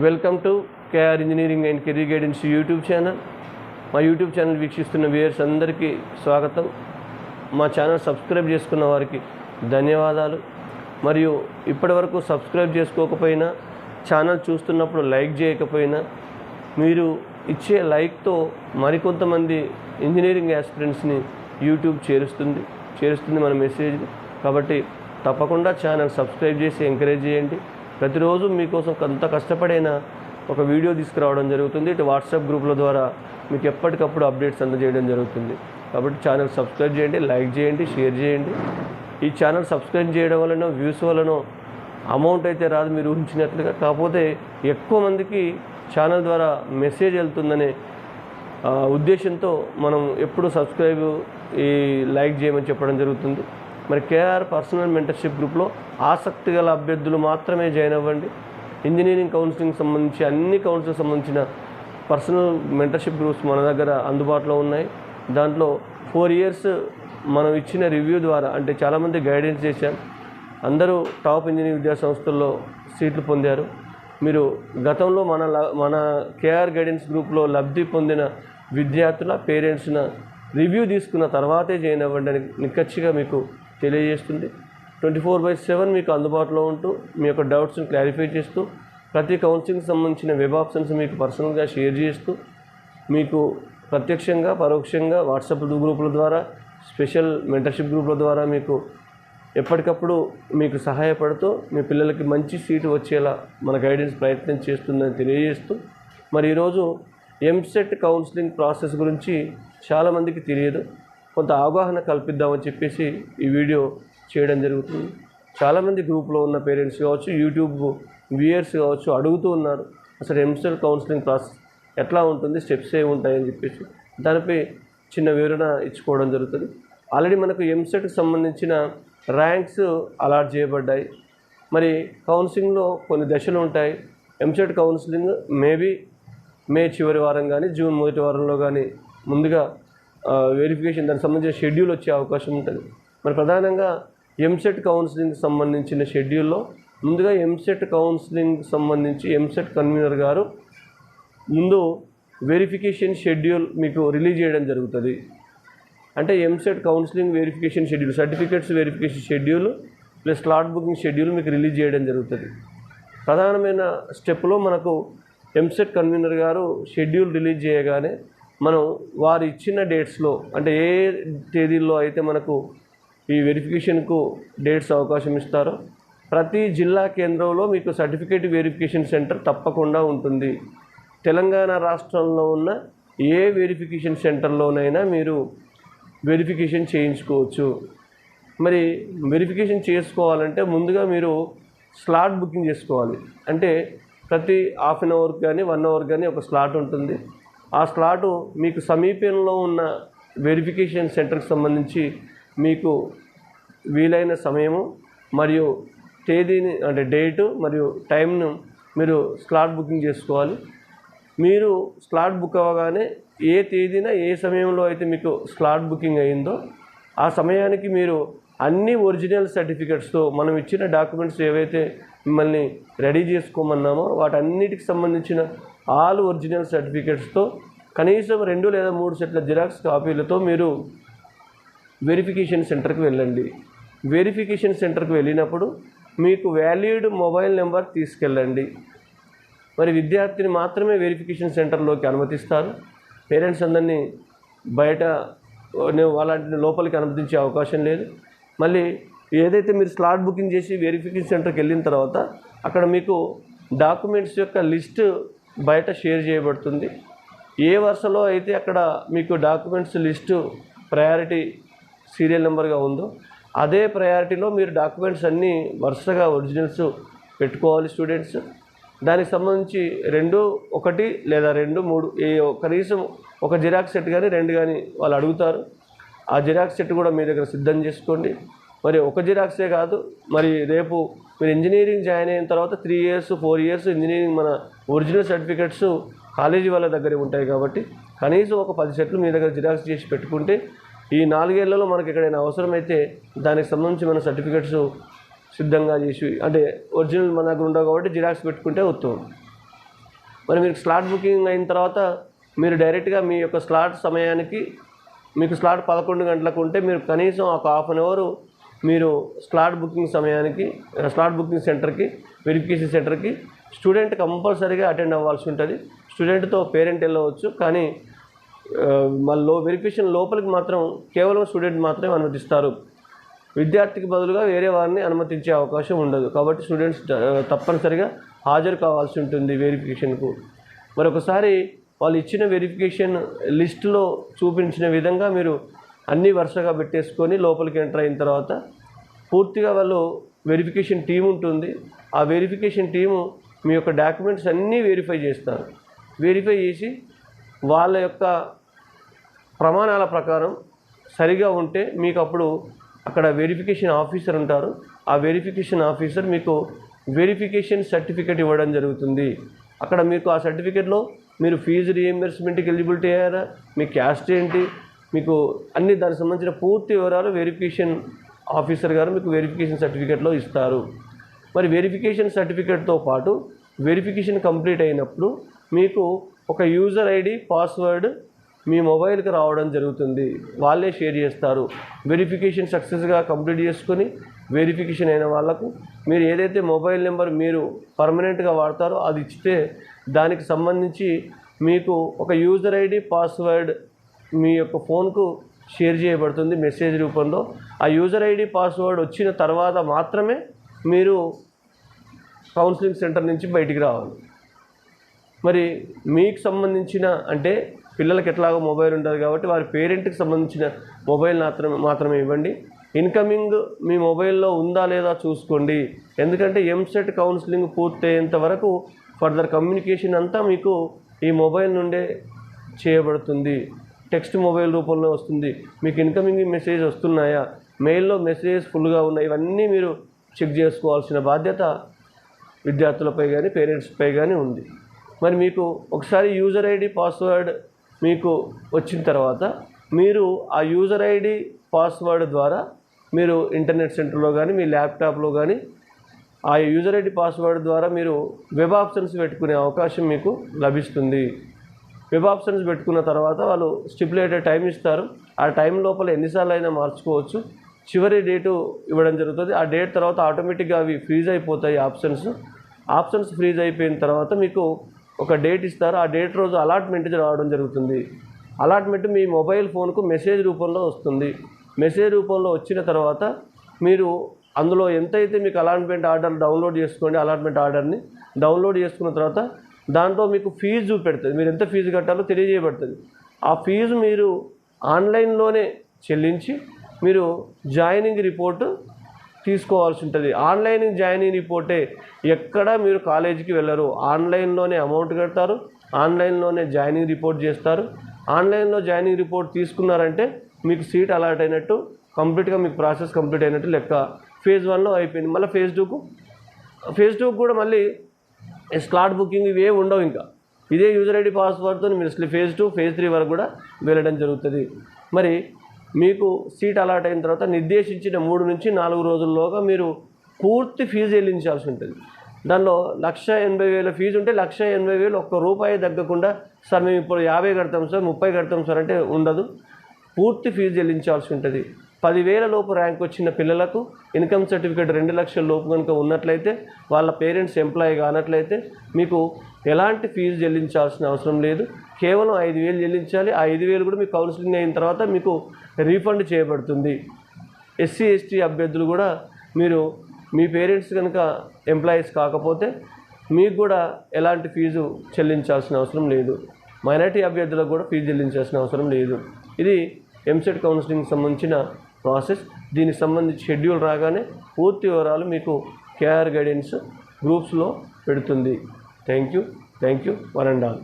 Welcome to KR engineering and career guidance YouTube channel మా YouTube channel వీక్షిస్తున్న viewers అందరికీ స్వాగతం. మా ఛానల్ సబ్స్క్రైబ్ చేసుకున్న వారికి ధన్యవాదాలు. మరియు ఇప్పటివరకు సబ్స్క్రైబ్ చేసుకోకపోయినా ఛానల్ చూస్తున్నప్పుడు లైక్ చేయకపోయినా మీరు ఇచ్చే లైక్తో మరికొంతమంది ఇంజనీరింగ్ యాస్పిరెంట్స్ని యూట్యూబ్ చేరుస్తుంది. చేరుస్తుంది మన మెసేజ్ కాబట్టి తప్పకుండా ఛానల్ సబ్స్క్రైబ్ చేసి ఎంకరేజ్ చేయండి. ప్రతిరోజు మీకోసం అంత కష్టపడైన ఒక వీడియో తీసుకురావడం జరుగుతుంది. ఇటు వాట్సాప్ గ్రూపుల ద్వారా మీకు ఎప్పటికప్పుడు అప్డేట్స్ అందజేయడం జరుగుతుంది. కాబట్టి ఛానల్ సబ్స్క్రైబ్ చేయండి లైక్ చేయండి షేర్ చేయండి. ఈ ఛానల్ సబ్స్క్రైబ్ చేయడం వలన వ్యూస్ వలన అమౌంట్ అయితే రాదు మీరు ఊహించినట్లుగా. కాకపోతే ఎక్కువ మందికి ఛానల్ ద్వారా మెసేజ్ వెళ్తుందనే ఉద్దేశంతో మనం ఎప్పుడు సబ్స్క్రైబ్ ఈ లైక్ చేయమని చెప్పడం జరుగుతుంది. మరి కేఆర్ పర్సనల్ మెంటర్షిప్ గ్రూప్లో ఆసక్తి గల అభ్యర్థులు మాత్రమే జాయిన్ అవ్వండి. ఇంజనీరింగ్ కౌన్సిలింగ్ సంబంధించి అన్ని కౌన్సిలింగ్ సంబంధించిన పర్సనల్ మెంటర్షిప్ గ్రూప్స్ మన దగ్గర అందుబాటులో ఉన్నాయి. దాంట్లో ఫోర్ ఇయర్స్ మనం ఇచ్చిన రివ్యూ ద్వారా అంటే చాలామంది గైడెన్స్ చేశాం అందరూ టాప్ ఇంజనీరింగ్ విద్యా సంస్థల్లో సీట్లు పొందారు. మీరు గతంలో మన ల- మన కేఆర్ గైడెన్స్ గ్రూప్లో లబ్ధి పొందిన విద్యార్థుల పేరెంట్స్న రివ్యూ తీసుకున్న తర్వాతే జాయిన్ అవ్వండి అని నిక్కచ్చిగా మీకు తెలియజేస్తుంది. ట్వంటీ ఫోర్ బై సెవెన్ మీకు అందుబాటులో ఉంటూ మీ యొక్క డౌట్స్ని క్లారిఫై చేస్తూ ప్రతి కౌన్సిలింగ్ సంబంధించిన వెబ్ ఆప్షన్స్ మీకు పర్సనల్గా షేర్ చేస్తూ మీకు ప్రత్యక్షంగా పరోక్షంగా వాట్సాప్ గ్రూపుల ద్వారా స్పెషల్ మెంటర్షిప్ గ్రూపుల ద్వారా మీకు ఎప్పటికప్పుడు మీకు సహాయపడుతూ మీ పిల్లలకి మంచి సీటు వచ్చేలా మన గైడెన్స్ ప్రయత్నం చేస్తుందని తెలియజేస్తూ మరి ఈరోజు ఎంసెట్ కౌన్సిలింగ్ ప్రాసెస్ గురించి చాలామందికి తెలియదు. కొంత అవగాహన కల్పిద్దామని చెప్పేసి ఈ వీడియో చేయడం జరుగుతుంది. చాలామంది గ్రూప్లో ఉన్న పేరెంట్స్ కావచ్చు యూట్యూబ్ వ్యూయర్స్ కావచ్చు అడుగుతూ ఉన్నారు అసలు ఎంసెట్ కౌన్సిలింగ్ ప్రాసెస్ ఎట్లా ఉంటుంది స్టెప్స్ ఏ ఉంటాయని చెప్పేసి దానిపై చిన్న వివరణ ఇచ్చుకోవడం జరుగుతుంది. ఆల్రెడీ మనకు ఎంసెట్కి సంబంధించిన ర్యాంక్స్ అలాట్ చేయబడ్డాయి. మరి కౌన్సిలింగ్లో కొన్ని దశలు ఉంటాయి. ఎంసెట్ కౌన్సిలింగ్ మేబీ మే చివరి వారం కానీ జూన్ మొదటి వారంలో కానీ ముందుగా వెరిఫికేషన్ దానికి సంబంధించిన షెడ్యూల్ వచ్చే అవకాశం ఉంటుంది. మరి ప్రధానంగా ఎంసెట్ కౌన్సిలింగ్ సంబంధించిన షెడ్యూల్లో ముందుగా ఎంసెట్ కౌన్సిలింగ్ సంబంధించి ఎంసెట్ కన్వీనర్ గారు ముందు వెరిఫికేషన్ షెడ్యూల్ మీకు రిలీజ్ చేయడం జరుగుతుంది. అంటే EAMCET counselling verification schedule certificates verification schedule plus slot booking schedule మీకు రిలీజ్ చేయడం జరుగుతుంది. ప్రధానమైన స్టెప్లో మనకు ఎంసెట్ కన్వీనర్ గారు షెడ్యూల్ రిలీజ్ చేయగానే మనం వారు ఇచ్చిన డేట్స్లో అంటే ఏ తేదీల్లో అయితే మనకు ఈ వెరిఫికేషన్కు డేట్స్ అవకాశం ఇస్తారో ప్రతి జిల్లా కేంద్రంలో మీకు సర్టిఫికేట్ వెరిఫికేషన్ సెంటర్ తప్పకుండా ఉంటుంది. తెలంగాణ రాష్ట్రంలో ఉన్న ఏ వెరిఫికేషన్ సెంటర్లోనైనా మీరు వెరిఫికేషన్ చేయించుకోవచ్చు. మరి వెరిఫికేషన్ చేసుకోవాలంటే ముందుగా మీరు స్లాట్ బుకింగ్ చేసుకోవాలి. అంటే ప్రతి హాఫ్ అన్ అవర్కి కానీ వన్ అవర్ కానీ ఒక స్లాట్ ఉంటుంది. ఆ స్లాటు మీకు సమీపంలో ఉన్న వెరిఫికేషన్ సెంటర్కి సంబంధించి మీకు వీలైన సమయము మరియు తేదీని అంటే డేటు మరియు టైంను మీరు స్లాట్ బుకింగ్ చేసుకోవాలి. మీరు స్లాట్ బుక్ అవ్వగానే ఏ తేదీన ఏ సమయంలో అయితే మీకు స్లాట్ బుకింగ్ అయిందో ఆ సమయానికి మీరు అన్ని ఒరిజినల్ సర్టిఫికెట్స్తో మనం ఇచ్చిన డాక్యుమెంట్స్ ఏవైతే మిమ్మల్ని రెడీ చేసుకోమన్నామో వాటన్నిటికి సంబంధించిన ఆల్ ఒరిజినల్ సర్టిఫికెట్స్తో కనీసం రెండు లేదా మూడు సెట్ల జిరాక్స్ కాపీలతో మీరు వెరిఫికేషన్ సెంటర్కి వెళ్ళండి. వెరిఫికేషన్ సెంటర్కి వెళ్ళినప్పుడు మీకు వ్యాలిడ్ మొబైల్ నెంబర్ తీసుకెళ్ళండి. మరి విద్యార్థిని మాత్రమే వెరిఫికేషన్ సెంటర్లోకి అనుమతిస్తారు. పేరెంట్స్ అందరినీ బయట వాళ్ళని లోపలికి అనుమతించే అవకాశం లేదు. మళ్ళీ ఏదైతే మీరు స్లాట్ బుకింగ్ చేసి వెరిఫికేషన్ సెంటర్కి వెళ్ళిన తర్వాత అక్కడ మీకు డాక్యుమెంట్స్ యొక్క లిస్ట్ బయట షేర్ చేయబడుతుంది. ఏ వరుసలో అయితే అక్కడ మీకు డాక్యుమెంట్స్ లిస్టు ప్రయారిటీ సీరియల్ నెంబర్గా ఉందో అదే ప్రయారిటీలో మీరు డాక్యుమెంట్స్ అన్నీ వరుసగా ఒరిజినల్స్ పెట్టుకోవాలి స్టూడెంట్స్. దానికి సంబంధించి రెండు ఒకటి లేదా రెండు మూడు ఏ కనీసం ఒక జిరాక్స్ సెట్ కానీ రెండు కానీ వాళ్ళు అడుగుతారు. ఆ జిరాక్స్ సెట్ కూడా మీ దగ్గర సిద్ధం చేసుకోండి. మరి ఒక జిరాక్సే కాదు మరి రేపు మీరు ఇంజనీరింగ్ జాయిన్ అయిన తర్వాత three years four years engineering మన ఒరిజినల్ సర్టిఫికెట్స్ కాలేజీ వాళ్ళ దగ్గరే ఉంటాయి కాబట్టి కనీసం ఒక పది సెట్లు మీ దగ్గర జిరాక్స్ చేసి పెట్టుకుంటే ఈ నాలుగేళ్ళలో మనకి ఎక్కడైనా అవసరమైతే దానికి సంబంధించి మన సర్టిఫికెట్స్ సిద్ధంగా చేసి అంటే ఒరిజినల్ మన దగ్గర ఉండవు కాబట్టి జిరాక్స్ పెట్టుకుంటే ఉత్తమం. మరి మీరు స్లాట్ బుకింగ్ అయిన తర్వాత మీరు డైరెక్ట్గా మీ యొక్క స్లాట్ సమయానికి మీకు స్లాట్ పదకొండు గంటలకు ఉంటే మీరు కనీసం ఒక హాఫ్ అన్ అవర్ మీరు స్లాట్ బుకింగ్ సమయానికి స్లాట్ బుకింగ్ సెంటర్కి వెరిఫికేషన్ సెంటర్కి స్టూడెంట్ కంపల్సరీగా అటెండ్ అవ్వాల్సి ఉంటుంది. స్టూడెంట్తో పేరెంట్ వెళ్ళవచ్చు కానీ మళ్ళీ వెరిఫికేషన్ లోపలికి మాత్రం కేవలం స్టూడెంట్ మాత్రమే అనుమతిస్తారు. విద్యార్థికి బదులుగా వేరే వారిని అనుమతించే అవకాశం ఉండదు. కాబట్టి స్టూడెంట్స్ తప్పనిసరిగా హాజరు కావాల్సి ఉంటుంది వెరిఫికేషన్కు. మరొకసారి వాళ్ళు ఇచ్చిన వెరిఫికేషన్ లిస్టులో చూపించిన విధంగా మీరు అన్నీ వరుసగా పెట్టేసుకొని లోపలికి ఎంటర్ అయిన తర్వాత పూర్తిగా వాళ్ళు వెరిఫికేషన్ టీం ఉంటుంది. ఆ వెరిఫికేషన్ టీము మీ యొక్క డాక్యుమెంట్స్ అన్నీ వెరిఫై చేస్తారు. వెరిఫై చేసి వాళ్ళ యొక్క ప్రమాణాల ప్రకారం సరిగా ఉంటే మీకు అప్పుడు అక్కడ వెరిఫికేషన్ ఆఫీసర్ ఉంటారు. ఆ వెరిఫికేషన్ ఆఫీసర్ మీకు వెరిఫికేషన్ సర్టిఫికేట్ ఇవ్వడం జరుగుతుంది. అక్కడ మీకు ఆ సర్టిఫికేట్లో మీరు ఫీజు రీఎంబర్స్మెంట్కి ఎలిజిబిలిటీ అయ్యారా? మీ క్యాస్ట్ ఏంటి? మీకు అన్ని దానికి సంబంధించిన పూర్తి వివరాలు వెరిఫికేషన్ ఆఫీసర్ గారు మీకు వెరిఫికేషన్ సర్టిఫికేట్లో ఇస్తారు. మరి వెరిఫికేషన్ సర్టిఫికేట్తో పాటు వెరిఫికేషన్ కంప్లీట్ అయినప్పుడు మీకు ఒక యూజర్ ఐడి పాస్వర్డ్ మీ మొబైల్కి రావడం జరుగుతుంది. వాళ్ళే షేర్ చేస్తారు. వెరిఫికేషన్ సక్సెస్గా కంప్లీట్ చేసుకొని వెరిఫికేషన్ అయిన వాళ్ళకు మీరు ఏదైతే మొబైల్ నెంబర్ మీరు పర్మనెంట్గా వాడతారో అది ఇస్తే దానికి సంబంధించి మీకు ఒక యూజర్ ఐడి పాస్వర్డ్ మీ యొక్క ఫోన్కు షేర్ చేయబడుతుంది మెసేజ్ రూపంలో. ఆ యూజర్ ఐడి పాస్వర్డ్ వచ్చిన తర్వాత మాత్రమే మీరు కౌన్సిలింగ్ సెంటర్ నుంచి బయటికి రావాలి. మరి మీకు సంబంధించిన అంటే పిల్లలకి ఎట్లాగో మొబైల్ ఉంటుంది కాబట్టి వారి పేరెంట్కి సంబంధించిన మొబైల్ మాత్రమే మాత్రమే ఇవ్వండి. ఇన్కమింగ్ మీ మొబైల్లో ఉందా లేదా చూసుకోండి. ఎందుకంటే ఎంసెట్ కౌన్సిలింగ్ పూర్తయ్యేంత వరకు ఫర్దర్ కమ్యూనికేషన్ అంతా మీకు ఈ మొబైల్ నుండే చేయబడుతుంది. టెక్స్ట్ మొబైల్ రూపంలో వస్తుంది. మీకు ఇన్కమింగ్ మెసేజ్ వస్తున్నాయా? మెయిల్లో మెసేజెస్ ఫుల్గా ఉన్నాయి. ఇవన్నీ మీరు చెక్ చేసుకోవాల్సిన బాధ్యత విద్యార్థులపై కానీ పేరెంట్స్పై కానీ ఉంది. మరి మీకు ఒకసారి యూజర్ ఐడి పాస్వర్డ్ మీకు వచ్చిన తర్వాత మీరు ఆ యూజర్ ఐడి పాస్వర్డ్ ద్వారా మీరు ఇంటర్నెట్ సెంటర్లో కానీ మీ ల్యాప్టాప్లో కానీ ఆ యూజర్ ఐడి పాస్వర్డ్ ద్వారా మీరు వెబ్ ఆప్షన్స్ పెట్టుకునే అవకాశం మీకు లభిస్తుంది. వెబ్ ఆప్షన్స్ పెట్టుకున్న తర్వాత వాళ్ళు స్టిపులేటెడ్ టైం ఇస్తారు. ఆ టైం లోపల ఎన్నిసార్లు అయినా మార్చుకోవచ్చు. చివరి డేటు ఇవ్వడం జరుగుతుంది. ఆ డేట్ తర్వాత ఆటోమేటిక్గా అవి ఫ్రీజ్ అయిపోతాయి ఆప్షన్స్ ఆప్షన్స్ ఫ్రీజ్ అయిపోయిన తర్వాత మీకు ఒక డేట్ ఇస్తారు. ఆ డేట్ రోజు అలాట్మెంట్ రావడం జరుగుతుంది. అలాట్మెంట్ మీ మొబైల్ ఫోన్కు మెసేజ్ రూపంలో వస్తుంది. మెసేజ్ రూపంలో వచ్చిన తర్వాత మీరు అందులో ఎంతైతే మీకు అలాట్మెంట్ ఆర్డర్ డౌన్లోడ్ చేసుకోండి అలాట్మెంట్ ఆర్డర్ని డౌన్లోడ్ చేసుకున్న తర్వాత దాంట్లో మీకు ఫీజు చూపెడుతుంది మీరు ఎంత ఫీజు కట్టాలో తెలియజేయబడుతుంది. ఆ ఫీజు మీరు ఆన్లైన్లోనే చెల్లించి మీరు జాయినింగ్ రిపోర్టు తీసుకోవాల్సి ఉంటుంది. ఆన్లైన్ జాయినింగ్ రిపోర్టే ఎక్కడ మీరు కాలేజీకి వెళ్ళరు. ఆన్లైన్లోనే అమౌంట్ కడతారు. ఆన్లైన్లోనే జాయినింగ్ రిపోర్ట్ చేస్తారు. ఆన్లైన్లో జాయినింగ్ రిపోర్ట్ తీసుకున్నారంటే మీకు సీట్ అలాట్ అయినట్టు కంప్లీట్గా మీకు ప్రాసెస్ కంప్లీట్ అయినట్టు లెక్క. ఫేజ్ వన్లో అయిపోయింది. మళ్ళీ ఫేజ్ టూకు ఫేజ్ టూకు కూడా మళ్ళీ స్లాట్ బుకింగ్ ఇవే ఉండవు ఇంకా. ఇదే యూజర్ ఐడి పాస్వర్డ్తో మీరు ఫేజ్ టూ ఫేజ్ త్రీ వరకు కూడా వెళ్ళడం జరుగుతుంది. మరి మీకు సీట్ అలాట్ అయిన తర్వాత నిర్దేశించిన మూడు నుంచి నాలుగు రోజుల్లోగా మీరు పూర్తి ఫీజు చెల్లించాల్సి ఉంటుంది. దానిలో లక్ష ఎనభై వేల ఫీజు ఉంటే లక్ష ఎనభై వేలు ఒక్క రూపాయి తగ్గకుండా సార్ మేము ఇప్పుడు యాభై కడతాం సార్ ముప్పై కడతాం సార్ అంటే ఉండదు. పూర్తి ఫీజు చెల్లించాల్సి ఉంటుంది. పదివేల లోపు ర్యాంక్ వచ్చిన పిల్లలకు ఇన్కమ్ సర్టిఫికేట్ రెండు లక్షల లోపు కనుక ఉన్నట్లయితే వాళ్ళ పేరెంట్స్ ఎంప్లాయీ కానట్లయితే మీకు ఎలాంటి ఫీజు చెల్లించాల్సిన అవసరం లేదు. కేవలం ఐదు వేలు చెల్లించాలి. ఆ ఐదు వేలు కూడా మీకు కౌన్సిలింగ్ అయిన తర్వాత మీకు రీఫండ్ చేయబడుతుంది. ఎస్సీ ఎస్టీ అభ్యర్థులు కూడా మీరు మీ పేరెంట్స్ కనుక ఎంప్లాయీస్ కాకపోతే మీకు కూడా ఎలాంటి ఫీజు చెల్లించాల్సిన అవసరం లేదు. మైనార్టీ అభ్యర్థులకు కూడా ఫీజు చెల్లించాల్సిన అవసరం లేదు. ఇది ఎంసెట్ కౌన్సిలింగ్ సంబంధించిన ప్రాసెస్. దీనికి సంబంధించి షెడ్యూల్ రాగానే పూర్తి వివరాలు మీకు కేఆర్ గైడెన్స్ గ్రూప్స్లో పెడుతుంది. Thank you thank you one and all